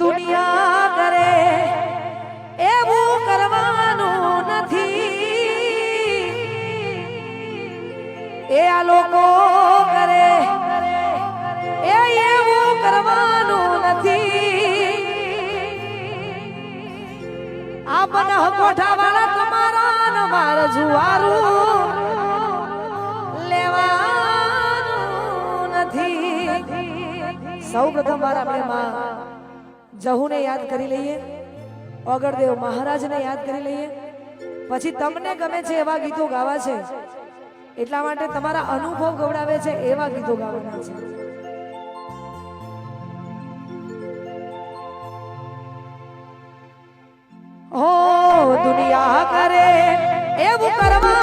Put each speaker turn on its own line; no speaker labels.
દુનિયા કરે, એવું કરવાનું નથી. એ આ લોકો કરે, એ એવું કરવાનું નથી. આ બનહ કોઠા વાળા તમારા ને માર જુવારું લેવાનું નથી. સૌ પ્રથમ વાર આપણે માં જહુને યાદ કરી લઈએ, ઓગળદેવ મહારાજને યાદ કરી લઈએ. પછી તમને ગમે છે એવા ગીતો ગાવા છે? એટલા માટે તમારા અનુભવ ગવડાવે છે એવા ગીતો ગાવાના છે. ઓ દુનિયા કરે, એવું કરવાનું